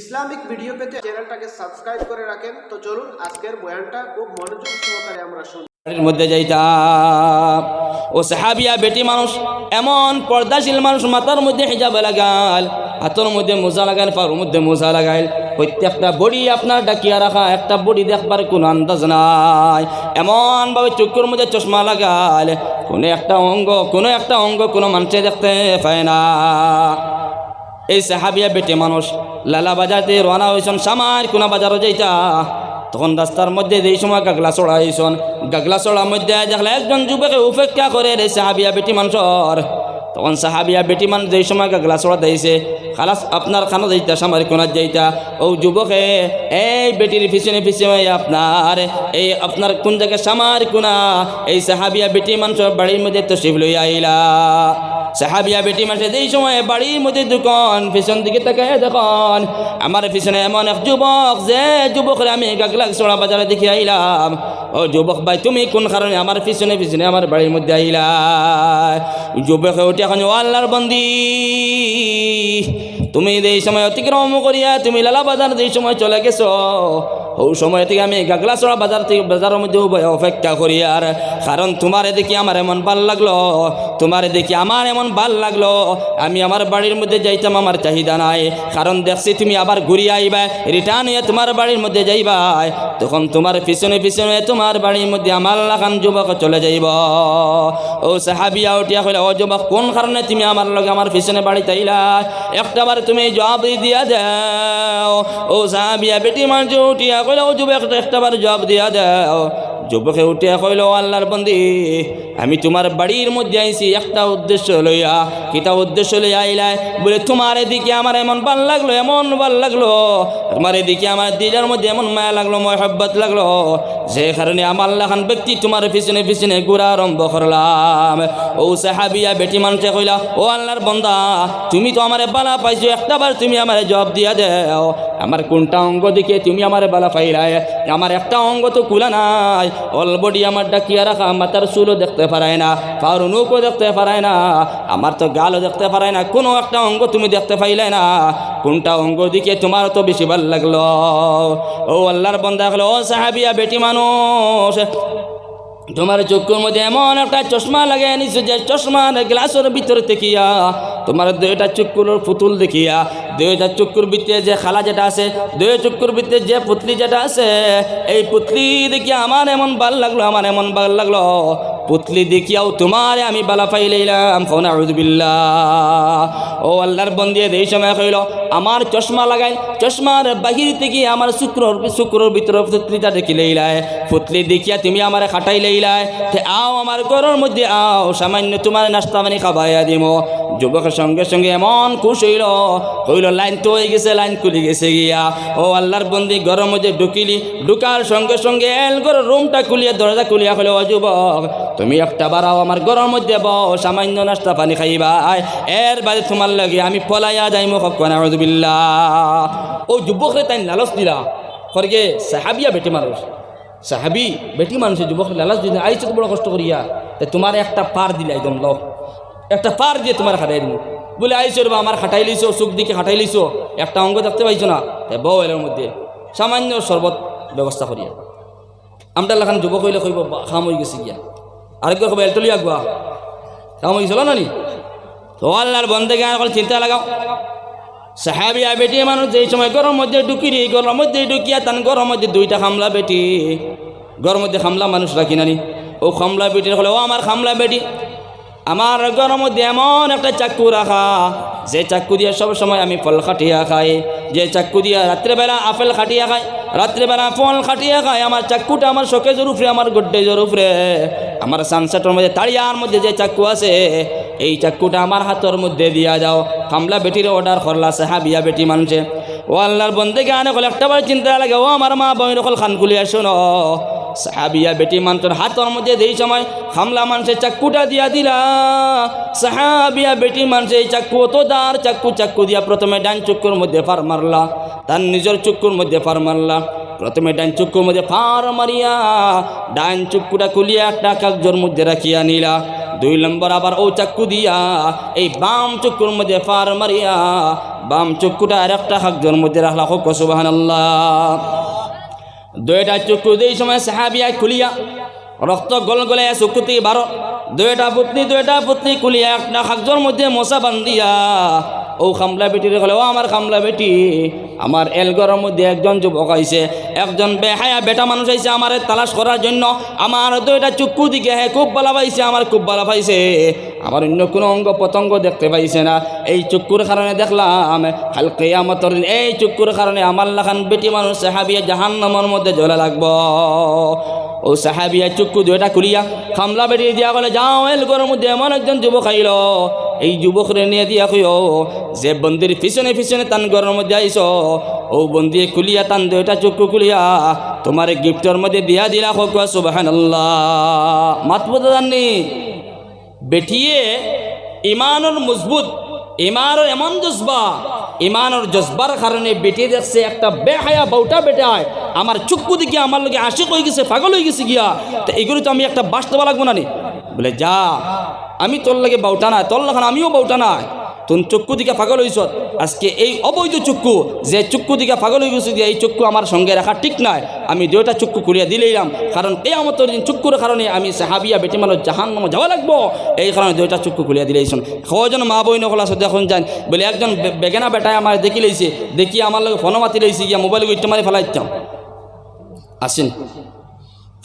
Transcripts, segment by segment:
Islamic video পেতে চ্যানেলটাকে subscribe করে রাখেন। তো চলুন, আজকের বয়ানটা খুব মনোযোগ সহকারে আমরা শুনি। মানুষ, এমন মানুষ, মাথার মধ্যে লাগাল হাতের মধ্যে মোজা মধ্যে মোজা লাগাইল। প্রত্যেকটা বডি আপনার ডাকিয়া রাখা, একটা বডি দেখবার কোনো আন্দাজ নাই। এমনভাবে চোখের মধ্যে চশমা লাগাল কোনো একটা অঙ্গ, কোনো একটা অঙ্গ কোনো মানুষে দেখতে পায় না। এই সাহাবিয়া বেটে মানুষ লালা বাজারতে রওনা হয়েছেন সামার কোনা বাজারও যাইতা। তখন রাস্তার মধ্যে যেই সময় গাগলা চড়া হয়েছেন গাগলা চড়ার মধ্যে দেখলে একজন যুবকে উপেক্ষা করে রে সাহাবিয়া বেটি মানুষের। তখন সাহাবিয়া বেটি মানুষ যেই সময় গাগলা চড়া দিয়েছে, খালাস আপনার খানা যাইতা, সামার কোনার যাইতা। ও যুবকে, এই বেটির পিছনে পিছনে আপনার, এই আপনার কোন জায়গায় সামার কোনা? এই সাহাবিয়া বেটি মানুষের বাড়ির মধ্যে তো শিব লইয়া আইলা। সাহাবিয়া বেটি মাসে যেই সময় বাড়ির মধ্যে দোকান পিছন দিকে তাকায় দেখুন, আমার পিছনে এমন এক যুবক, যে যুবকরে আমি গাগলাগ সোড়া বাজারে দেখে আইলাম। ও যুবক ভাই, তুমি কোন কারণে আমার পিছনে পিছনে আমার বাড়ির মধ্যে আইলা? যুবক উঠে এখন, ও আল্লাহর বন্দি। তুমি এই সময় অতিক্রম করিয়া তুমি লালা বাজার যেই সময় চলে গেছো ও সময় থেকে আমি গাগলাচড়া বাজার থেকে বাজারের মধ্যে অপেক্ষা করি আর, কারণ তোমার দেখি আমার এমন ভালো লাগল, তোমার দেখি আমার এমন ভালো লাগল। আমি আমার বাড়ির মধ্যে যাইতাম, আমার চাহিদা নাই, কারণ দেখছি তুমি আবার ঘুরিয়ে আইবা রিটার্ন হয়ে তোমার বাড়ির মধ্যে যাইবা, তখন তোমার পিছনে পিছনে তোমার বাড়ির মধ্যে আমার লাগান যুবক চলে যাইব। ও সাহাবিয়া উঠিয়া কইলা, ও যুবক, কোন কারণে তুমি আমার লগে আমার পিছনে বাড়িতে আইলা? একটাবার তুমি জবাব দিয়া দাও। ও সাহাবিয়া বেটি মানুষ উঠিয়া কইলা যুবক একটাবার জবাব দিয়া দাও। যুবকে উঠিয়া কইল "ও আল্লাহর বন্দি। আমি তোমার বাড়ির মধ্যে আইছি, একটা উদ্দেশ্য লইয়া কিতা উদ্দেশ্য লইয়া আইলাই বলে তোমার এদিকে আমার এমন ভালো লাগল, এমন ভালো লাগল, তোমার এদিকে আমার দিলের মধ্যে এমন মায়া লাগল, মহাব্বত লাগল, যে কারণে আমার লাখান ব্যক্তি তোমার পিছনে পিছনে ঘুরা আরম্ভ করলাম। ও সাহাবিয়া, বেটি মানুষে কইলা, ও আল্লাহর বন্দা, তুমি তো আমারে বালা পাইছো একটাবার তুমি আমারে জবাব দিয়া দেও। আমার কোনটা অঙ্গ দেখে তুমি আমারে বালা পাইলাই? আমার একটা অঙ্গ তো কুলা নাই, অলবডি আমার ডাকিয়া রাখা, মাথার চুলও দেখতে পারায় না ফারুনুকও দেখতে পারায় না, আমার তো গালও দেখতে পারায় না, কোনো একটা অঙ্গ তুমি দেখতে পাইলে না, কোনটা অঙ্গ দিকে তোমার তো বেশি ভালো লাগল? ও আল্লাহর বন্দা হলো, ও সাহাবিয়া বেটি মানুষ, তোমার চোখের মধ্যে এমন একটা চশমা লাগাই নিছো যে চশমার গ্লাসের ভিতরে দেখিয়া, তোমার দুইটা চুক্কুর পুতুল দেখিয়া, দুইটা চুক্কুর ভিতরে যে খালা যেটা আছে, দুই চুক্কুর ভিতরে যে পুতলি যেটা আছে, এই পুতলি দেখিয়া আমার এমন ভালো লাগল, আমার এমন ভালো লাগল। পুতলি দেখিয়াও তোমারে আমি বালা পাইলাম। ফোনা ও আল্লাহর বন্দিয়ে এই সময় কইল, আমার চশমা লাগাই চশমার বাহির থেকে আমার শুক্রর শুক্রর ভিতরে পুতলিটা দেখি লইলায় পুতলি দেখিয়া তুমি আমার খাটাই লইলায় আও আমার ঘরের মধ্যে আও, সামান্য তোমার নাস্তা মানে খাবাইয়া দিম। যুবকের সঙ্গে সঙ্গে এমন খুশ হইল হইল লাইন তো হয়ে গেছে, লাইন খুলে গেছে গিয়া। ও আল্লাহর বন্দি ঘরের মধ্যে ঢুকিলি, ঢুকার সঙ্গে সঙ্গে এল ঘরের রুমটা খুলিয়া, দরজা খুলিয়া হলো ও যুবক, তুমি একটা বারাও আমার ঘরের মধ্যে বও সামান্য নাস্তা পানি খাইবা। এর বাদে তোমার লাগে আমি পলাইয়া যাই যাইম হকানবিল্লা ও যুবকরে তাই লালস দিলা। খরগে, সাহাবিয়া বেটি মানুষ। সাহাবি বেটি মানুষের যুবক লালস দিলে আইসে বড় কষ্ট করিয়া। তাই তোমার একটা পার দিলে একদম লো একটা পার দিয়ে তোমার খাটাই দিব। বলে আইসো রে বা আমার খাটাই লিছো চোখ দিকে খাটাই লিছো একটা অঙ্গ থাকতে পাইছো না? তাই বউ এর মধ্যে সামান্য শরবত ব্যবস্থা করিয়া। আমরা লাখান যুবক হইলে কইব "বা, খাম হয়ে গেছে গিয়া। আরেকবার কবে এলটলি আগুয়া খাম হয়ে গেছিল না নি? তো আল্লাহর বন্ধে করে চিন্তা লাগাও। সাহাবিয়া বেটি মানুষ যেই সময় গরম মধ্যে ঢুকিরি গরম মধ্যে ঢুকিয়া তান গরম মধ্যে দুইটা খামলা বেটি। গরম মধ্যে খামলা মানুষ রাখি নানি ও খামলা বেটির হলে ও আমার খামলা বেটি। আমার গরম মধ্যে এমন একটা চাক্কু রাখা, যে চাক্কু দিয়ে সব সময় আমি ফল খাটিয়া খাই, যে চাক্কু দিয়ে রাত্রেবেলা আপেল খাটিয়া খাই, রাত্রেবেলা ফল খাটিয়া খাই, আমার চাক্কুটা আমার শোকেজের উপরে, আমার গোড্ডেজের উপরে, আমার সানসেটের মধ্যে, তাড়িয়ার মধ্যে যে চাক্কু আছে, এই চাক্কুটা আমার হাতের মধ্যে দিয়া যাও কামলা বেটির অর্ডার করলা, সাহাবিয়া বেটি মানুষে। ও আল্লাহর বন্ধে গানে কল একটাবার চিন্তা লাগে, ও আমার মা বই রকল খান খুলিয়া শোনো। সাহাবিয়া বেটি মানুষের হাতের মধ্যে দেই সময় হামলা মানুষের চাক্কুটা দিয়া দিলা। সাহাবিয়া বেটি মানুষের এই চাক্কু তো দার, চাক্কু চাক্কু দিয়া প্রথমে ডান চক্কুর মধ্যে ফার মারলা, তার নিজের চক্কুর মধ্যে ফার মারলা, প্রথমে ডান চক্ষুর মধ্যে ফার মারিয়া, ডান চক্ষুটা খুলিয়া একটা কাগজের মধ্যে রাখিয়া নিলা। দুই নম্বর আবার ও চাক্কু দিয়া, এই বাম চক্ষুর মধ্যে ফার মারিয়া, বাম চক্ষুটা আর একটা হাকজোর মধ্যে রাখলা। হোক সুবাহান দুইটা চক্ষু দিয়ে সময় সাহাবিয়া খুলিয়া রক্ত গল গলে থেকে বারো। দুইটা পুতনি দুইটা পুতনি খুলিয়া একটা হাকজোর মধ্যে মশা বান্ধিয়া। ও খামলা বেটিরে কলে, ও আমার খামলা বেটি, আমার এলগরের মধ্যে একজন যুবক আইছে, একজন বেহায়া বেটা মানুষ আইছে আমার তালাশ করার জন্য, আমার দুইটা চক্ষু দিকে হ্যাঁ খুব ভালো পাইছে, আমার খুব ভালো পাইছে। আমার অন্য কোনো অঙ্গ পতঙ্গ দেখতে পাইছে না। এই চক্ষুর কারণে দেখলাম হালকে আমতর এই চক্ষুর কারণে আমার লাখান বেটি মানুষ সাহাবিয়া জাহান্নামের মধ্যে জ্বলে লাগবো। ও সাহাবিয়া চক্ষু দুইটা খুলিয়া খামলা বেটি দিয়া গেলে যাও এলগরের মধ্যে এমন একজন যুবক আইল। এই যুবকরে নিয়ে দিয়া কইও, যে বন্দির পিছনে পিছনে তান ঘরের মধ্যে আইস, ও বন্দি খুলিয়া তান দুইটা চক্ষু খুলিয়া তোমার গিফটের মধ্যে দিয়া দিলা হোক সুবাহান মাতবুত জাননি বেটিয়ে ইমানের মজবুত, ইমানের এমন জজবা, ইমানের জজবার কারণে বেটি দেখছে একটা বেহায়া বউটা বেটায়, আমার চক্ষু দিকে আমার লোকে আশিক হয়ে গেছে, পাগল হয়ে গেছে গিয়া। তো এগুলো তো আমি একটা দেওয়া লাগবো না নি? বলে, যা, আমি তোর লাগে বাউটা নাই, তোর লাগান আমিও বাউটা নাই। তোর চক্ষু দিকে পাগল হয়েছ আজকে এই অবৈধ চক্ষু, যে চক্ষু দিকে পাগল হয়ে গেছে এই চক্ষু আমার সঙ্গে রাখা ঠিক নাই, আমি দুইটা চক্ষু খুলিয়া দিলেইলাম কারণ এই আমার দিন চক্ষুর কারণে আমি সাহাবিয়া বেটি মানুষ জাহান নামে যাওয়া লাগবো, এই কারণে দুইটা চক্ষু খুলিয়া দিলেইছন কজন মা বই নকলা সদ্য এখন যান বলে, একজন বেগেনা বেটায় আমার দেখি লইছে, দেখি আমার লগে ফোনও মাতি লইছে, গিয়া মোবাইল ইটটা মারি ফেলাইতাম। আসেন।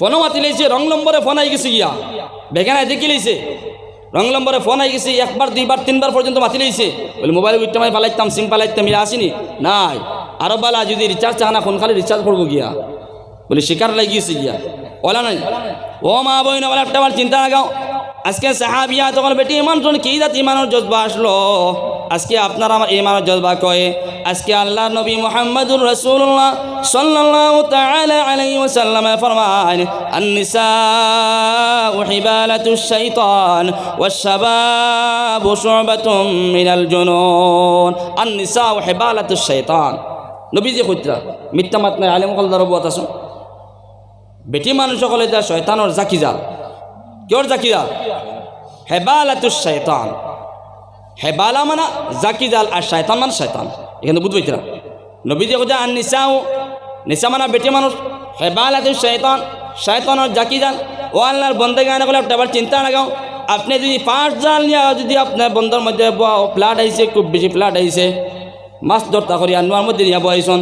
ফোনও মাতি লইছে, রং নম্বরে ফোন আই গেছে গিয়া। বেগেনায় দেখি লইছে। রং নম্বরে ফোন আই গেছে, একবার, দুইবার, তিনবার পর্যন্ত মাতি লইছে। বলে, মোবাইল উঠতে মারি ফেলাইতাম, সিম ফেলাইতাম, ইরা আসিনি? নাই। আরও বালা, যদি রিচার্জ চায় না ফোন খালি রিচার্জ করব গিয়া। বলে, শিকার লাগিয়েছে গিয়া। ওলা নাই। ও মা বই না বলে একটা আমার চিন্তা লাগাও। আজকে সাহাবিয়া তখন বেটি, ইমান কি জাত ইমানের জজবা আসলো? আজকে আপনার আমার ইমানের জজবা কয়ে? আজকে আল্লাহ নবী মোহাম্মদুর রসুল্লাহ সাল্লাল্লাহু তাআলা আলাইহি ওয়াসাল্লাম ফরমান আন-নিসাউ হিবালাতুশ শাইতান ওয়াশ-শাবাবু শু'বাতুম মিনাল জুনুন। আন-নিসাউ হিবালাতুশ শাইতান। নবীজি খুতরা মিথ্যা মাত নাই, আলিম কলদার অবত আছো। বেটি মানুষ সকলে যা, শয়তানর জাকিজাল কিয়র জাকিজাল হেবালাতুশ শাইতান। হেবালা মানা জাকি জাল আর শয়তান মানে শয়তান। এখানে বুঝবই না। নবীজি খুঁজা আর নিশাও নিশা মানা বেটি মানুষ। হেবাল হেবালাতুস শয়তান শয়তানোর জাকি জাল। ও আল্লাহর বন্ধে গানে একটা আবার চিন্তা লাগাও আপনি যদি পাঁচ জাল নিয়ে যদি আপনার বন্ধর মধ্যে ফ্ল্যাট আইছে, খুব বেশি ফ্ল্যাট আইছে, মাছ ধরতা করি আনোয়ার মধ্যে নিয়ে বহাইছন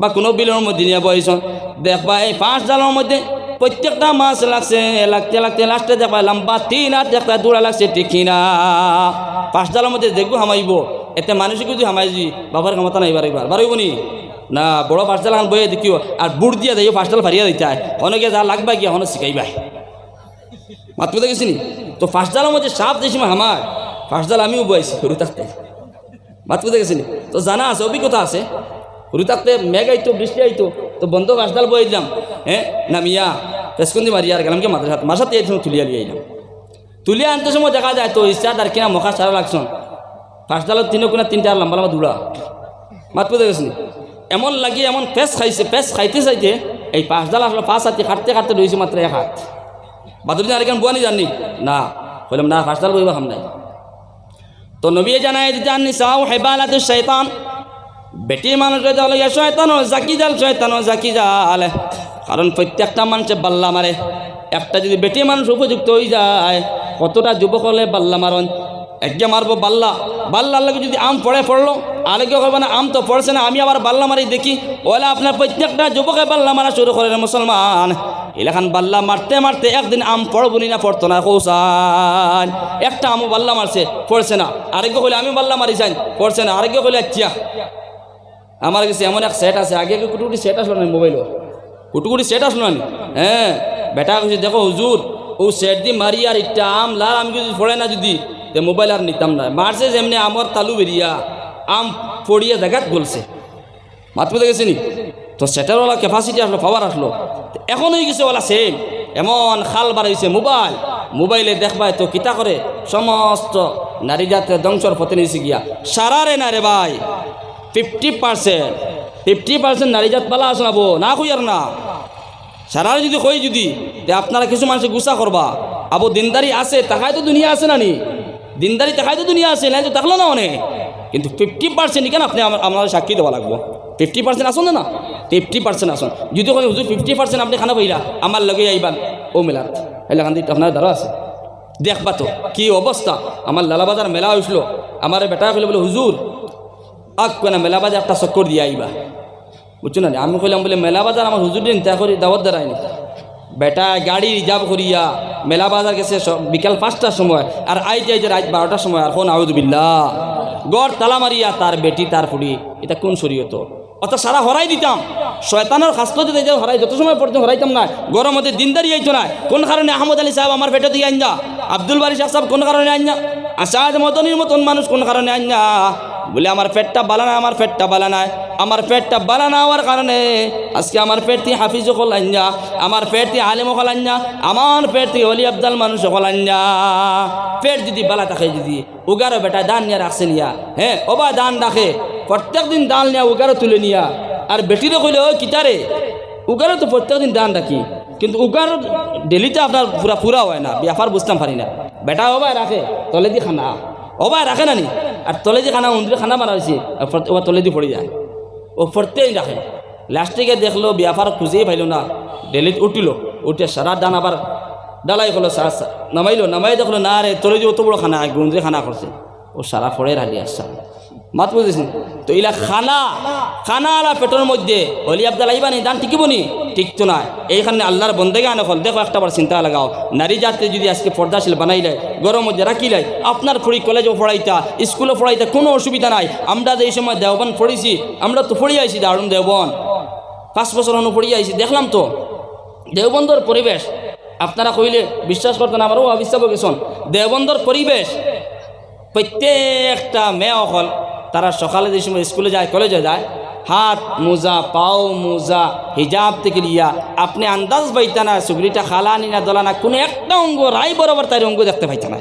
বা কোনো বিলের মধ্যে নিয়ে বহাইছন দেখবা এই পাঁচ জালের মধ্যে প্রত্যেকটা মাছ লাগছে, লাগতে লাগতে লাস্টে দেখবা লম্বা তিন হাত একটা দৌড়া লাগছে টিকিনা পাঁচ জালের মধ্যে দেখব হামাইব, এতে মানুষকে যদি হামাইছি বাবার ক্ষমতা নাই এবার এবার নি? না, বড় পাঁচ জাল বয়ে দেখিও, আর বুট দিয়ে দেয় পাঁচ জাল ফারিয়া দিতে অনেকে যা লাগবা গিয়া অনেক শিখাইবা মাত বুঝে গেছিনি তো ফার্স্ট জালের মধ্যে সাপ সময় হামার ফার্স্ট জাল আমিও বয়েছি শুরু থাকতে মাত বুঝে গেছিনি তো জানা আছে, অভিজ্ঞতা আছে। শুরু থাকতে মেঘ আইতো, বৃষ্টি আইতো, তো বন্ধ জাল বয়ে দিলাম। হ্যাঁ নামিয়া পেসকুন্দি মারিয়া আর গেলাম কি মাদ্রাসা মাসাতে এই তুলিয়া লিয়ে এলাম তুলিয়া আনতে সময় দেখা যায় তো, ইচ্ছা আর কিনা মখা সারা লাগছন। ফার্স্ট জালত তিন কোনা তিনটা আর লম্বা লম্বা দৌড়া মাত বুঝে গেছিনি এমন লাগি এমন পেস খাইছে পেস খাইতে চাইতে এই পাঁচ জাল আসলে পাঁচ হাতি কাটতে কাটতে রয়েছে মাত্র এক হাত। বাদুর আর কেন বুয়ানি জাননি? না বললাম না ফার্স্ট জাল বইবা খাম নাই। তো নবী জানাই দিতে আননি সাও হেবালাতে শয়তান বেটি মানুষের জাল ইয়া শয়তান জাকি জাল শয়তান জাকি জাল। কারণ প্রত্যেকটা মানুষে বাল্লা মারে। একটা যদি বেটি মানুষ উপযুক্ত হয়ে যায়, কতটা যুবক হলে বাল্লা মারন? একে মারবো বাল্লা। বাল্লার লাগে যদি আম পড়ে পড়ল আরেকে হবে না, আম তো পড়ছে না, আমি আবার বাল্লা মারি দেখি। ওলা আপনার প্রত্যেকটা যুবকে বাল্লা মারা শুরু করে মুসলমান। এলাকান বাল্লা মারতে মারতে একদিন আম পড়ব না পড়তো না কৌসান একটা আমও বাল্লা মারছে, পড়ছে না। আরেকে হলে আমি বাল্লা মারি চাই পড়ছে না। আরেকে হলে আচ্ছা। আমার কাছে এমন এক সেট আছে, আগে কুটুকুটি সেট আসলো না মোবাইলও কুটুকুটি সেট আসলো না হ্যাঁ। বেটা কইছে, দেখো হুজুর, ও সেট দি মারি আর ইটা আম, লাল আমি যদি পড়ে না যদি, তে মোবাইল আর নিতাম না। মারছে যেমনি আমার তালু বেরিয়া, আম পড়িয়া দেখাত বলছে মাত্র দেখেছি নি? তো সেটার ওলা ক্যাপাসিটি আসলো পাওয়ার আসলো। এখন হয়ে গেছে ওলা সেম এমন খাল বাড়াইছে মোবাইল মোবাইলে দেখবাই তো কিতা করে? সমস্ত নারী জাতের ধ্বংসর পথে নিয়েছে গিয়া। সারা রে না রে ভাই। ফিফটি পার্সেন্ট ফিফটি পার্সেন্ট নারী জাত পালা শোনাবো না কই আর না? সারা যদি কই যদি আপনারা কিছু মানুষ গুসা করবা। আবু, দিনদারি আছে তাহাই তো দুনিয়া আছে না নি? দিনদারি তাহাই তো দুনিয়া আছে না তো থাকল না অনেক। কিন্তু ফিফটি পার্সেন্ট কেন আপনি আমাদের সাক্ষী দেওয়া লাগবো? ফিফটি পার্সেন্ট আসুন না ফিফটি পার্সেন্ট আসুন। যদি কই হুজুর, ফিফটি পার্সেন্ট আপনি খানা পাইলা আমার লগে আইবান, ও মেলাত। এলাকা দিতে আপনার দ্বারা আছে। দেখবা তো, কি অবস্থা? আমার লালাবাজার মেলা হয়েছিল আমার বেটা কইলে বলে হুজুর আগ কেন মেলা বাজার একটা চক্কর দিয়ে আইবা। বুঝছ না আমি কইলাম বলে মেলা বাজার আমার হুজুর দিন তা করি দাওয়াত দাঁড়ায়নি বেটা, গাড়ি রিজার্ভ করিয়া মেলা বাজার গেছে বিকাল পাঁচটার সময় আর আইতে আইতে রাত বারোটার সময় আর কোন আউদবিল্লা গড় তালা মারিয়া তার বেটি, তার ফুড়ি, এটা কোন শরীয়ত? অত সারা হরাই দিতাম। শয়তানের খাস্ত দিতে যে হরাই যত সময় পর্যন্ত হরাইতাম না গরম মধ্যে দিনদারি আইতো না। কোন কারণে আহমদ আলী সাহেব আমার পেটে দিয়ে আইনা আব্দুল বারি সাহেব কোন কারণে আইনা আসাদ মতনির মতন মানুষ কোন কারণে আইনা বলে, আমার পেটটা বালা না, আমার পেটটা বালা নাই আমার পেটটা বালা না হওয়ার কারণে আজকে আমার পেটটি হাফিজ হল আঞ্জা আমার পেট থেকে আলিম হল আঞ্জা আমার পেট থেকে অলি আবদাল মানুষ হল আঞ্জা পেট যদি বালা থাকে যদি উগারো বেটা দান নিয়ে রাখছে নিয়া হ্যাঁ ওবা দান রাখে, প্রত্যেক দিন দান নিয়া উগারো তুলে নিয়া। আর বেটিরে কইলে, ওই কিতারে উগারো তো প্রত্যেক দিন দান রাখি, কিন্তু উগারো ডেলিতে আপনার পুরা পুরা হয় না, ব্যাপার বুঝতাম পারি না। বেটা ওবাই রাখে, তলে দি খানা ওবাই রাখে না নি? আর তলে যে খানা উন্দ্রে খানা মারা হয়েছে ও তলে দিয়ে পড়ে যায়। ও ফরতেই রাখে লাস্টে গিয়ে দেখল বিয়াফার খুঁজেই পাইল না। ডেলিত উঠিল, উঠে সারা ডান আবার ডালাই হলো সারা নামাইলো, নামাই দেখল, না রে তলে যে অত বড় খানা গুন্দ্রে খানা করছে ও সারা ফড়ে রালি আসছে মাত বুঝেছেন? তো ইলা খানা খানা আলা পেটের মধ্যে, অলি আবদাল আইবানি দান টিকিব নি টিকতো না। এইখানে আল্লাহর বন্দেগে আনে ফল। দেখো, একটা বার চিন্তা লাগাও। নারী জাতি যদি আজকে পর্দাশীল বানাইলে গরম মধ্যে রাখিলে আপনার ফুড়ি কলেজও পড়াইতা স্কুলে পড়াইতা, কোনো অসুবিধা নাই। আমরা যে এই সময় দেওবন পড়েছি, আমরা তো পড়িয়ে আইছি দারুণ দেওবন পাঁচ বছর হনো পড়িয়ে আইছি, দেখলাম তো। দেওবন্দর পরিবেশ, আপনারা কইলে বিশ্বাস করতেন আমারও অবিশ্বাস গেছন দেওবন্দর পরিবেশ, প্রত্যেকটা মেয়ে অকল তারা সকালে যে সময় স্কুলে যায়, কলেজে যায়, হাত মোজা, পাও মোজা, হিজাব থেকে লিয়া, আপনি আন্দাজ পাইতা না, সুগরিটা খালানি না দলানা কোনো একটা অঙ্গ রায় বরাবর তার অঙ্গ দেখতে পাইতা না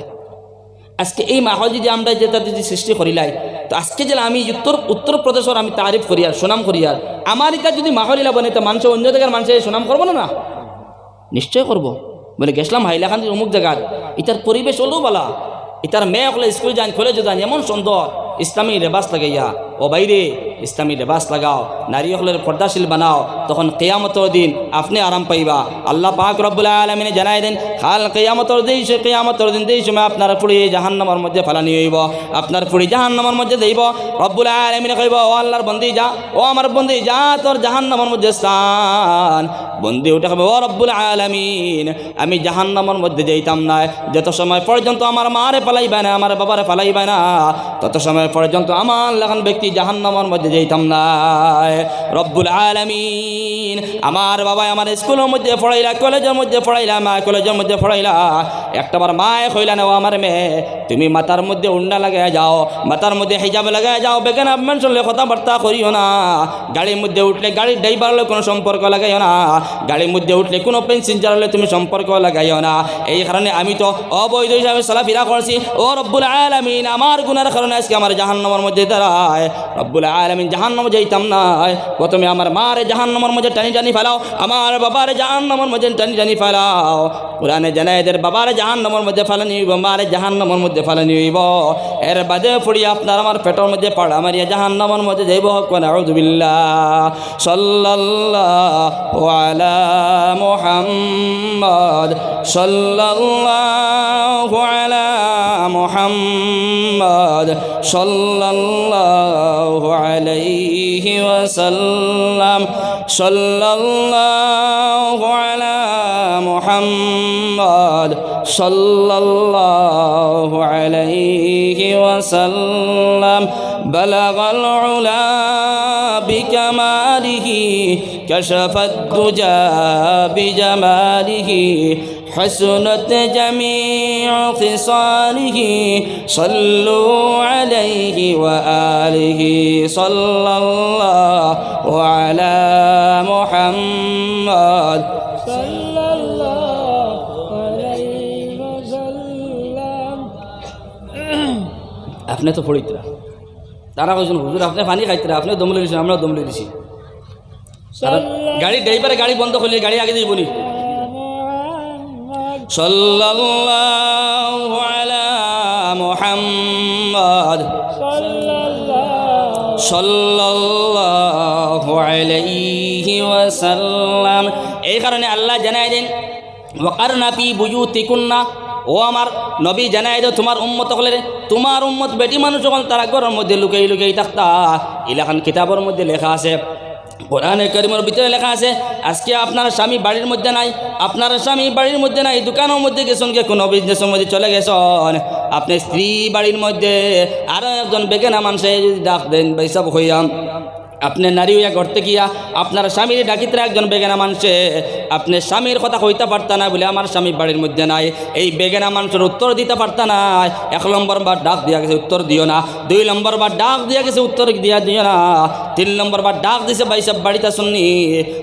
আজকে এই মাহল যদি আমরা যেটা যদি সৃষ্টি করিলাই, তো আজকে যে আমি উত্তর উত্তরপ্রদেশের আমি তারিফ করি আর সুনাম করি আর আমার এটা যদি মাহলিলা বনে, তো মানুষ অন্য জায়গার মানুষের সুনাম করব না না? নিশ্চয় করব। বলে গেছিলাম হাইলাকান্দি অমুক জায়গায় ইতার পরিবেশ হলেও বলা ইতার মেয়ে হলে স্কুল যান, কলেজে যান, এমন সুন্দর। ইসলামী লেবাস লাগাইয়া ও বাইরে, ইসলামী লেবাস লাগাও, নারী হলের পর্দাশীল বানাও, তখন কেয়ামতর দিন আপনি আরাম পাইবা। আল্লাহ পাক রব্বুল আলমিনে জানাই দেন খাল কেয়ামতর দিন সে কেয়ামতর দিন এই সময় আপনার পুড়ি জাহান্নামার মধ্যে ফালানি হইব, আপনার পুড়ি জাহান্নামার মধ্যে দেব রব্বুল আলমিনে কইব, ও আল্লাহর বন্দি, যা, ও আমার বন্দি, যা তোর জাহান্নামার মধ্যে স্থান। বন্দি উঠে খাবে ও রব্বুল আলমিন, আমি জাহান্নামার মধ্যে যাইতাম না, যত সময় পর্যন্ত আমার মারে পালাইবে না, আমার বাবারে পালাইবে না, তত সময় পর্যন্ত আমার লাগান ব্যক্তি জাহান্নামার মধ্যে যাইতাম না। রব্বুল আলমিন আমার বাবা আমার স্কুলের মধ্যে পড়াইলা, কলেজের মধ্যে পড়াইলা, মা কলেজের মধ্যে পড়াইলা। একটাবার মায়ে কইলা, নেও আমার মেয়ে, তুমি মাথার মধ্যে উন্ডা লাগাই যাও, মাথার মধ্যে হিজাব লাগাই যাও বেগান আপমেন শুনলে কথাবার্তা করিও না। গাড়ির মধ্যে উঠলে গাড়ির ড্রাইভার হলে কোনো সম্পর্ক লাগাইও না। গাড়ির মধ্যে উঠলে কোনো প্যাসেঞ্জার হলে তুমি সম্পর্ক লাগাইও না। এই কারণে আমি তো অবৈধ হিসাবে চলাফেরা করছি। ও রব্বুল আলমিন, আমার গুনার কারণে আজকে আমার জাহান্নামের মধ্যে দাঁড়ায়। রব্বুল আলমিন জাহান্নাম যাইতাম না। প্রথমে আমার মারে জাহান্নামের মধ্যে টানি টানি ফেলাও, আমার বাবার জাহান্নামের মধ্যে টানি টানি ফেলাও। কোরআনে জানাইদের বাবার জাহান্নামের মধ্যে ফেলানি হইব মারে জাহান্নামের মধ্যে ফেলানি হইব এর বাদে পড়ি আপনার আমার পেটের মধ্যে পাড়া মারিয়া জাহান্নামের মধ্যে যাইব। কোন আউযুবিল্লাহ সাল্লাল্লাহু আলা মুহাম্মদ। সাল্লাল্লাহু আলা محمد صلى الله عليه وسلم صلى الله على محمد صلى الله عليه وسلم بلغ العلا بكماله كشف الدجى بجماله حسنت جميع خصاله صلوا عليه وآله صلى الله على محمد صلى الله عليه وسلم আপনি তো পড়িতরা তারা কইছেন হুজুর আপনি পানি খাইতরা আপনি দমলে দিছেন আমরা দমলে দিছি তারা গাড়ি ড্রাইভারে গাড়ি বন্ধ করলে গাড়ি আগে যাইব নি محمد সাল্লাল্লাহু আলা মুহাম্মদ সাল্লাল্লাহু সাল্লাল্লাহু আলাইহি ওয়াসাল্লাম এই কারণে আল্লাহ জানাই দেন ওয়াকারনা ফি বুয়ুতিকুন্না ও আমার নবী জানাই দাও তোমার উম্মত হলে তোমার উম্মত বেটি মানুষ যখন তারা ঘরের মধ্যে লুকাই লুকাই থাকতা ইলাখান কিতাবের মধ্যে লেখা আছে কোরআনে করিমের ভিতরে লেখা আছে, আজকে আপনার স্বামী বাড়ির মধ্যে নাই, আপনার স্বামী বাড়ির মধ্যে নাই, দোকানের মধ্যে গেছেন কে কোনো বিজনেসের মধ্যে চলে গেছেন। আপনি স্ত্রী বাড়ির মধ্যে আরও একজন বেগেনা মানুষে যদি ডাক দেন, বৈসব হইয়াম। আপনি নারী হইয়া করতে গিয়া আপনার স্বামীর ডাকিতে একজন বেগেনা মানুষে, আপনি স্বামীর কথা কইতে পারতা না বলে আমার স্বামী বাড়ির মধ্যে নাই। এই বেগেনা মানুষের উত্তর দিতে পারতা না। এক নম্বর বার ডাক দিয়া গেছে, উত্তর দিও না। দুই নম্বর বার ডাক দিয়া গেছে, উত্তর দিয়া দিও না। তিন নম্বর বার ডাক দিছে বাইসব বাড়িতে শুননি।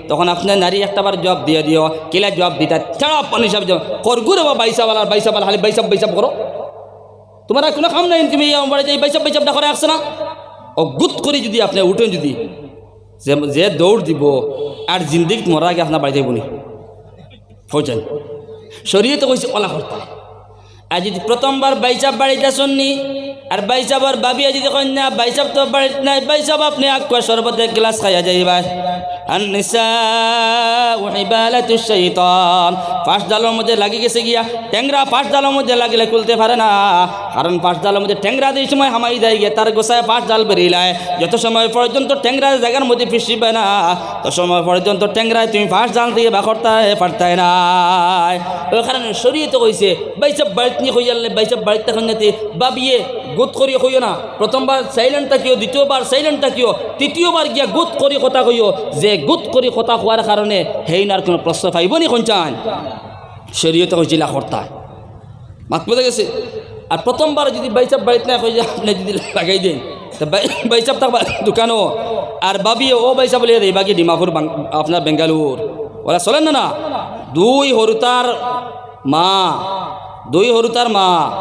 তখন আপনি নারী একটা বার জবাব দিয়ে দিও। কিলা জবাব দিতে? ছাড়া পানি সব করগু রে বাইসাওয়ালার বাইসাওয়ালা খালি বাইসাব বাইসাব করো। তোমার কোনো কাম নাই, তুমি আমার বাড়িতে এই বাইসাবটা করে আসছে না? অগুত করে যদি আপনি উঠেন যদি, যে যে দৌড় দিব আর জিন্দিগি মরা আগে আপনার বাড়িতে বনি। ফৌজান তো কইছে ওলা করতে আর যদি প্রথমবার বাইচাপ বাড়িতে শুননি আর বাইচাপর বাবিয়া যদি কন্যা বাইচাপ তো বাড়িতে নাই বাইচাপ আপনি আকুয়া সরবতে গ্লাস খাইয়া যাইবা ফাঁস জালের মধ্যে লাগি গেছে গিয়া। ট্যাংরা ফাঁস জালের মধ্যে লাগিলে খুলতে পারে না। কারণ ফাঁস জালের মধ্যে ট্যাংরা দিয়ে সময় হামাই দেয় গিয়ে, তার গোসায় ফাঁস জাল বেরিয়ে যত সময় পর্যন্ত ট্যাংরা জায়গার মধ্যে ফিসিবে না, তত সময় পর্যন্ত ট্যাংরায় তুমি ফাঁস জাল দিয়ে বা করতে পারতাই না। ওই কারণে শরীয় তো কইছে বাইসব বাড়িতে নিয়ে হইয়ালে বাইসব বাড়িতে খান্নাতে বাবিয়ে গুত করি হইও না। প্রথমবার সাইলেন্ট থাকিও দ্বিতীয়বার সাইলেন্ট থাকিও তৃতীয়বার গিয়া গুত করি কথা কইও, যে গুত করি কথা হওয়ার কারণে হেইনার কোনো প্রশ্ন পাইব নি কঞ্চান? শরীয়তে কইছিলা কর্তা মাত বোঝা গেছে? আর প্রথমবার যদি বাইসাব বাড়িতে না কই যে আপনি যদি লাগাই দেন, তা বাই- বাইসাব থাকবা দোকানও আর বাবিয়ে ও বাইসাব বলে দেয় বাকি ডিমাপুর আপনার বেঙ্গালুর ওরা চলেন না না। দুই হরুতার মা, দুই হরুতার মা,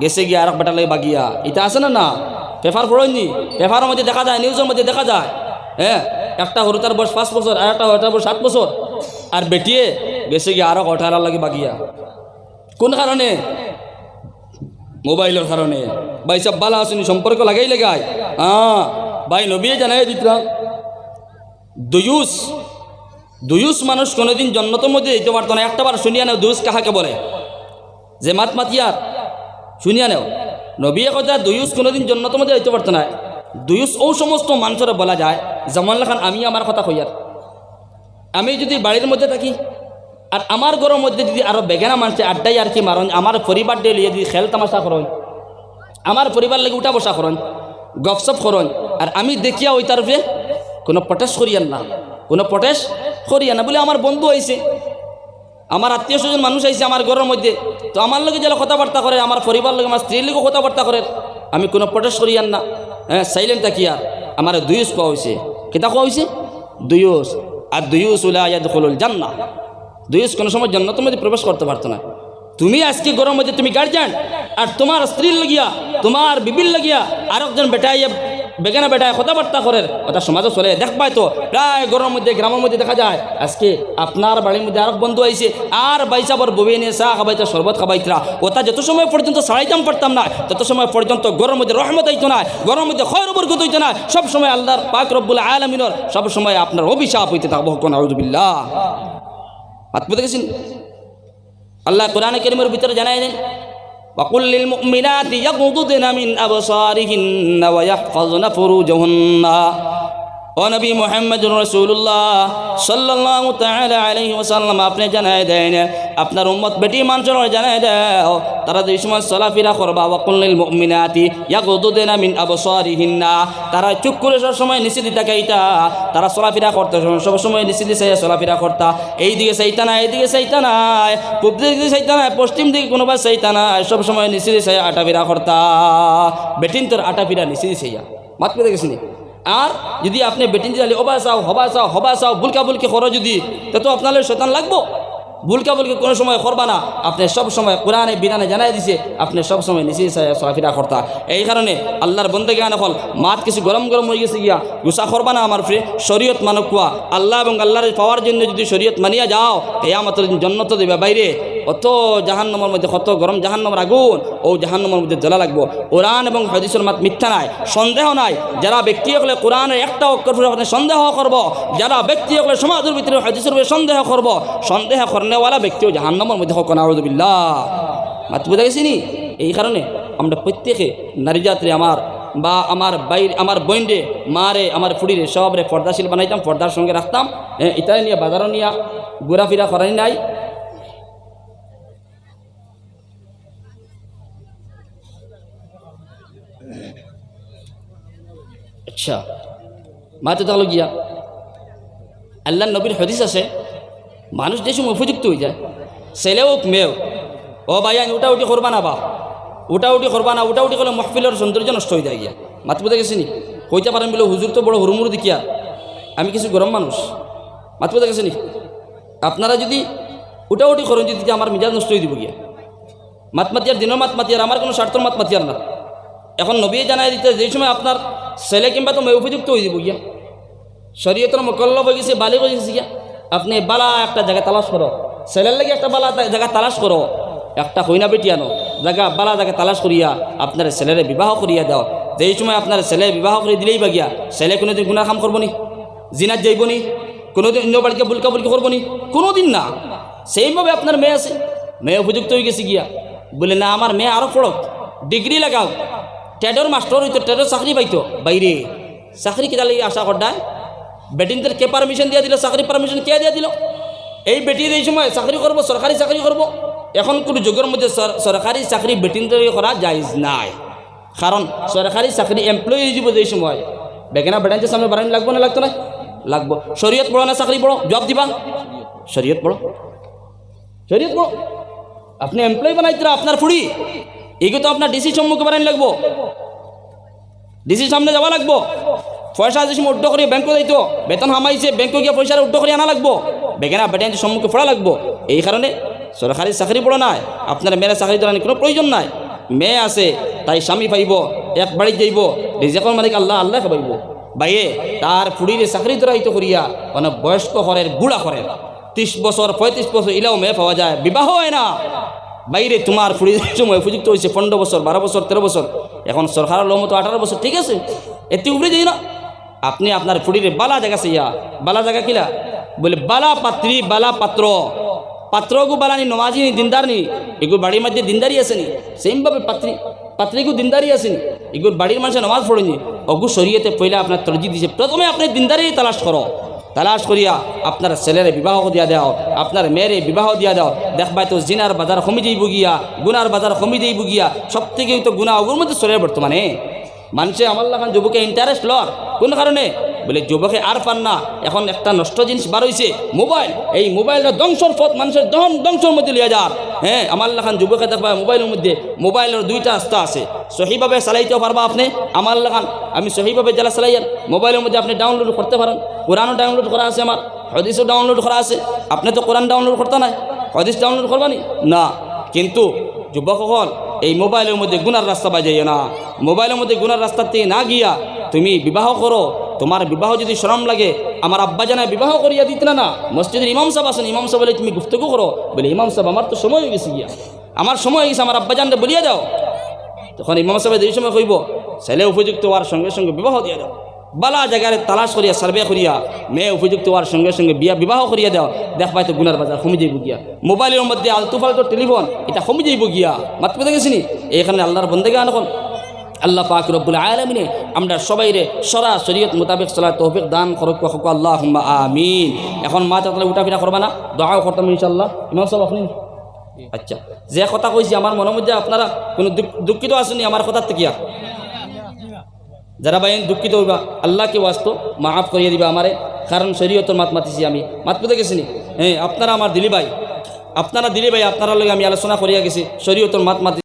গেছে গিয়া আর বেটা লাগে বাগিয়া। এটা আছে না না? পেপার পড়েননি পেপারের মধ্যে দেখা যায় নিউজের মধ্যে দেখা যায়। হ্যাঁ একটা হরুতার বয়স পাঁচ বছর আর একটা হরুতার বয়স সাত বছর আর বেটিয়ে গেছে গিয়া আরও অঠারো লাগে বাগিয়া। কোন কারণে মোবাইলের কারণে ভাই সব বালা আসুনি সম্পর্ক লাগাই লাগাই। হ্যাঁ ভাই নবিয়ে জানাই দিতরা দুয়ুস দুয়ুস মানুষ কোনোদিন জন্মতর মধ্যে দিতে পারতো না একটাবার শুনিয়া নেও দুয়ুস কাহাকে বলে? যে মাত মাতিয়ার শুনিয়া নেও। নবিয়ে কথা দুয়ুস কোনোদিন জন্মতর মধ্যে দিতে পারতো না দুয়ুস ও সমস্ত মানুষের বলা যায়। যেমন লেখান আমি আমার কথা কইয়ার আমি যদি বাড়ির মধ্যে থাকি, আর আমার ঘরের মধ্যে যদি আরও বেগেনা মানুষ আড্ডাই আর কি মারন, আমার পরিবার ডে লিয়ে যদি খেল তামাশা করন, আমার পরিবার লাগে উঠা বসা করন, গপসপ করন, আর আমি দেখিয়া ওই তরফে কোনো পটেশ করিয়ান না, কোনো পটেশ করিয়ান না বলে আমার বন্ধু আইছে আমার আত্মীয় স্বজন মানুষ আইছে আমার ঘরের মধ্যে, তো আমার লগে যারা কথাবার্তা করে, আমার পরিবার লগে, আমার স্ত্রীর লগে কথাবার্তা করে, আমি কোনো পটেশ করিয়ান না হ্যাঁ সাইলেন্ট থাকিয়া আমার দুইস কোয়া হয়েছে কেতা কোয়া হয়েছে দুইস আর দুইস উলা জান না দুইস কোনো সময় জান্নাতের মধ্যে প্রবেশ করতে পারতো না। তুমি আজকে গরম মধ্যে তুমি গার্জেন আর তোমার স্ত্রীর লাগিয়া, তোমার বিবির লাগিয়া আর একজন বেটাইয়া বেগানা বেটায় কথাবার্তা করে ওটা সমাজও চলে। দেখবাই তো, প্রায় গরমের মধ্যে, গ্রামের মধ্যে দেখা যায়, আজকে আপনার বাড়ির মধ্যে আরেক বন্ধু আইছে, আর বাইসাবর ববে নিয়ে চা খাবাইতে শরবত খাবাইতরা ওটা যত সময় পর্যন্ত সারাইতাম পারতাম না, তত সময় পর্যন্ত গরমের মধ্যে রহমত হইতো না গরমের মধ্যে খয়ের বরকত হইতো না। সব সময় আল্লাহর পাক রব্বুল আলমিনর, সব সময় আপনার অভিশাপ হইতে থাকব কোন আউজবিল্লাহ আত্মীয় দেখেছেন আল্লাহ কোরআন করিমের ভিতরে জানাই দেন وقل للمؤمنات يغضضن من أبصارهن ويحفظن فروجهن. ও নবী মোহাম্মদ রসুল্লাহ সাল্লাহ তাআলা আলাইহি ওয়াসাল্লাম, আপনি জানাই দেন, আপনার উম্মত বেটি মানুষের জানাই দাও, তারা যে সময় চলাফেরা করবা ওয়াকুল্লিল মুমিনাতি ইয়াগুদুদিনা মিন আবসারিহিন্না, তারা চুপ করে সব সময় নিষেধ থাকাইতা, তারা চলাফেরা করতে সব সময় নিষেধ চাইয়া চলাফেরা করতা। এই দিকে চাইতা না এই দিকে চাইতা নাই পূব দিকে চাইতা নাই পশ্চিম দিকে কোনোবা চাইতা নাই সব সময় নিষেধ চাইয়া আটাফেরা করতা। বেটিন তোর আটাফিরা নিষেধ চাইয়া মাত পেতে গেছিনি আর যদি আপনি বেটিন দিলে হবা চাও হবা চাও হবা চাও, বুলকা বুলকি করো যদি তা তো আপনার শতান লাগবো। বুলকা বুলকি কোনো সময় করবা না। আপনি সব সময় কোরআনে, বিধানে জানাই দিছে, আপনি সব সময় নিচে চলাফেরা করতা এই কারণে আল্লাহর বন্ধে জ্ঞান হল মাত কিছু গরম গরম হয়ে গেছে গিয়া গুসা করবা না আমার ফ্রে শরীয়ত মানক কুয়া আল্লাহ এবং আল্লাহর পাওয়ার জন্য যদি শরীয়ত মানিয়া যাও এই আমাদের জন্নত দেবে বাইরে অত জাহান্নমের মধ্যে, কত গরম জাহান্নমের আগুন, ও জাহান্নমের মধ্যে জ্বলা লাগবো। কোরআন এবং হদিসের মাত মিথ্যা নাই, সন্দেহ নাই। যারা ব্যক্তি হলে কোরআনের একটা অক্ষর আপনি সন্দেহ করব, যারা ব্যক্তি হলে সমাজের ভিতরে হদিসের উপরে সন্দেহ করব, সন্দেহ করনেওয়ালা ব্যক্তিও জাহান্নমের মধ্যে হোক নাউজুবিল্লাহ মাত বুঝা গেছি নি? এই কারণে আমরা প্রত্যেকে নারী যাত্রী আমার বা আমার বাইর, আমার বইনরে মারে, আমার ফুড়িরে সবরে পর্দাশীল বানাইতাম, পর্দার সঙ্গে রাখতাম। ইতালি নিয়ে, বাজারও নিয়ে, ঘোরাফেরা করাই নাই। আচ্ছা মাতে তাহলে গিয়া। আল্লাহ নবীর হদিস আছে, মানুষ যে সময় উপযুক্ত হয়ে যায়, ছেলে হোক মেয়েও ও ভাই আইন উঠা উঠি করবা না বা? উঠা উঠি করবা না, উঠা উঠি করলে মহফিলের সৌন্দর্য নষ্ট হয়ে যায় গিয়া। মাত বুঝে গেছি নি? কইতে পারেন বলে, হুজুর তো বড় হুরুমুরু দেখিয়া আমি কিছু গরম মানুষ। মাত বুঝে গেছি নি? আপনারা যদি উঠা উঠি করেন, যদি আমার মিজাজ নষ্ট হয়ে দিব গিয়া। মাত মাতিয়ার দিনের মাত মাতিয়ার, আমার কোনো স্বার্থর মাত মাতিয়ার না। এখন নবী জানাই দিতে যে সময় আপনার ছেলে কিংবা তো মেয়ে উপযুক্ত হয়ে দিব গিয়া, শরীয়তের মোকল্লব হয়ে গেছে বালি হয়ে গেছে গিয়া, আপনি বালা একটা জায়গা তালাশ করো। ছেলের লাগে একটা বালা জায়গা তালাশ করো। একটা হইনা বেটি আনো, জায়গা বালা জায়গা তালাশ করিয়া আপনার ছেলেরে বিবাহ করিয়া দাও। যেই সময় আপনার ছেলে বিবাহ করে দিলেই বা গিয়া, ছেলে কোনোদিন গুণা কাম করব নি? জিনাত যাইব নি? কোনোদিন অন্য বাড়িকে বুলকা বুলকি করব নি? কোনোদিন না। সেইভাবে আপনার মেয়ে আছে। মেয়ে উপযুক্ত হয়ে গেছে গিয়া, বলে না, আমার মেয়ে আরও পড়ক। ডিগ্রি লাগাও। টেডর মাস্টার হইতো টেডর চাকরি পাইতো বাইরে চাকরি কেটা লাগে আশা করডায় বেটিনদের কে পারমিশন দিয়ে দিল চাকরি পারমিশন কে দিয়ে দিল এই বেটি এই সময় চাকরি করব সরকারি চাকরি করব এখন কোনো যুগের মধ্যে সর- সরকারি চাকরি বেটিনদের করা জায়জ নাই কারণ সরকারি চাকরি এমপ্লয়ি দিব এই সময় বেগেনা বেটাইতে সামনে বাড়ানি লাগবো না লাগতো না লাগবো শরীয়ত পড়ো না চাকরি পড়ো জব দিবা শরীয়ত পড়ো শরীয়ত পড়ো আপনি এমপ্লয়ি বানাইতে আপনার ফুড়ি এগুলো তো আপনার ডিসি সম্মুখে বানানি লাগবো। ডিসির সামনে যাওয়া লাগবো। পয়সা যে সময় উড্ড করিয়ে ব্যাংকে যাইতো বেতন হামাইছে ব্যাংকে গিয়ে পয়সা উড্ড করে আনা লাগবো। বেগেনা বেটেন সম্মুখে পড়া লাগবো। এই কারণে সরকারি চাকরি পড়ো নাই, আপনার মেয়ের চাকরি দেওয়ার কোনো প্রয়োজন নাই। মেয়ে আছে, তাই স্বামী পাইব, এক বাড়িতে যাইব রিজেকর মালিক আল্লাহ আল্লাহ পাইব। বাইয়ে তার ফুড়িরে চাকরি দরাইতো করিয়া মানে বয়স্ক হরের বুড়া হরের ত্রিশ বছর পঁয়ত্রিশ বছর ইলাও মেয়ে পাওয়া যায়, বিবাহ হয় না। বাইরে তোমার সময় উপযুক্ত হয়েছে, পনেরো বছর, বারো বছর, তেরো বছর। এখন সরকারের মতো আঠারো বছর, ঠিক আছে? এতে উপরে যাই না। আপনি আপনার ফুড়িরে বালা জায়গা ইয়া, বালা জায়গা কিলা? বলে, বালা পাত্রী, বালা পাত্র। পাত্রগু বালানি নমাজি নি, দিনদার নি এগুলো বাড়ির মধ্যে দিনদারি আসেনি সেমভাবে পাত্রী, পাত্রীগু দিনদারি আসেনি এগুলো বাড়ির মানুষের নমাজ পড়েনি। অগু শরীয়তে পয়লা আপনার তরজি দিছে। প্রথমে আপনি দিনদারি তালাশ করো। তালাশ করিয়া আপনার ছেলের বিবাহ দিয়া দাও, আপনার মেয়েরে বিবাহ দিয়া দাও। দেখবাই তো জিনার বাজার কমি দিয়ে গিয়া গুনার বাজার কমি দিয়ে গিয়া সব থেকে তো গুণা অগুর মধ্যে চলে বর্তমানে। মানুষে আমার লাগান যুবকে ইন্টারেস্ট লর কোন কারণে? বলে, যুবকে আর পান না। এখন একটা নষ্ট জিনিস বার মোবাইল। এই মোবাইলের ধ্বংসর পথ, মানুষের দহন ধ্বংসর মধ্যে লিয়া যার হ্যাঁ আমার লাগান যুবকে দেখবা, মোবাইলের মধ্যে, মোবাইলের দুইটা রাস্তা আছে। সহিভাবে চালাইতেও পারবা আপনি। আমার লাগান আমি সহিভাবে যারা চালাইয়ার মোবাইলের মধ্যে আপনি ডাউনলোড করতে পারেন। কোরআনও ডাউনলোড করা আছে আমার, হদিসও ডাউনলোড করা আছে। আপনি তো কোরআন ডাউনলোড করতে নাই। হদিস ডাউনলোড করবানি না? কিন্তু যুবকসকল এই মোবাইলের মধ্যে গুনার রাস্তা বাজাইও না। মোবাইলের মধ্যে গুনার রাস্তার থেকে না গিয়া তুমি বিবাহ করো তোমার বিবাহ যদি শ্রম লাগে, আমার আব্বা জানায় বিবাহ করিয়া দিত না মসজিদের ইমাম সাহেব আসেন ইমাম সাহেব বলে, তুমি গুফতগু করো। বলে, ইমাম সাহেব, আমার তো সময় হয়ে গেছে গিয়া। আমার সময় হয়ে গেছে, আমার আব্বা জানলে বলিয়া দাও। তখন ইমাম সাহেব এই সময় কইব, ছেলে উপযুক্ত হওয়ার সঙ্গে সঙ্গে বিবাহ দিয়া দাও। বালা জায়গায় তালাশ করিয়া, সার্ভে করিয়া, মেয়ে উপযুক্ত হওয়ার সঙ্গে সঙ্গে বিয়া বিবাহ করিয়া দাও। দেখ পাই তো গুনার বাজার কমে যাইব গিয়া। মোবাইলের মধ্যে আলতু ফালতু টেলিফোন, এটা কমে যাইব গিয়া। মাত্র পেতে গেছিনি এখানে আল্লাহর বন্দেগে আনখন আল্লাহ পাক রব্বুল আলমিনে আমরা সবাই রে সরা শরীয়ত মোতাবেক চলা তৌফিক দান করক হক আল্লাহ আমিন। এখন মা তাহলে উঠাফিরা করবা না? দোয়াও করতাম ইনশাল্লাহ ইমাম সাহেব, আপনি? আচ্ছা। যে কথা কইছি, আমার মনের মধ্যে আপনারা কোনো দুঃখিত আসেনি আমার কথার থেকে যারা ভাই, দুঃখিত হইবা, আল্লাহকে ওয়াস্ত, মাফ করিয়ে দিবা আমারে। কারণ শরীয়তর মাত মাতিছি আমি। মাত পেতে গেছিনি হ্যাঁ আপনারা আমার দিলি ভাই। আপনারা দিলি ভাই, আপনারা লগে আমি আলোচনা করিয়া গেছি। শরীয়তর মাত মাতি